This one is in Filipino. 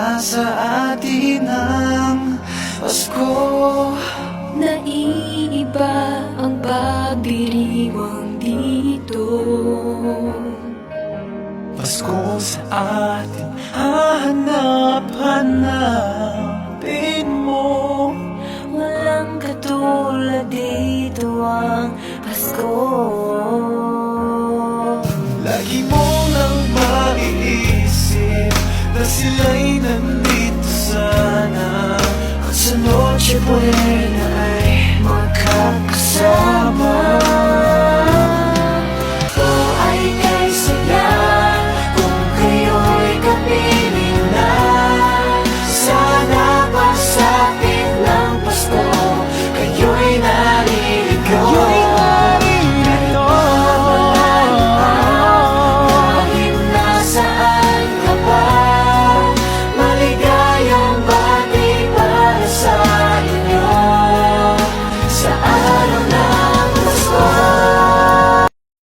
nasa atin ang Pasko. Naiiba ang pagdiriwang dito. Pasko sa atin hahanap-hanapin mo. Walang katulad dito ang Pasko. Lagi mo sila'y nandito sana. At sa noche buena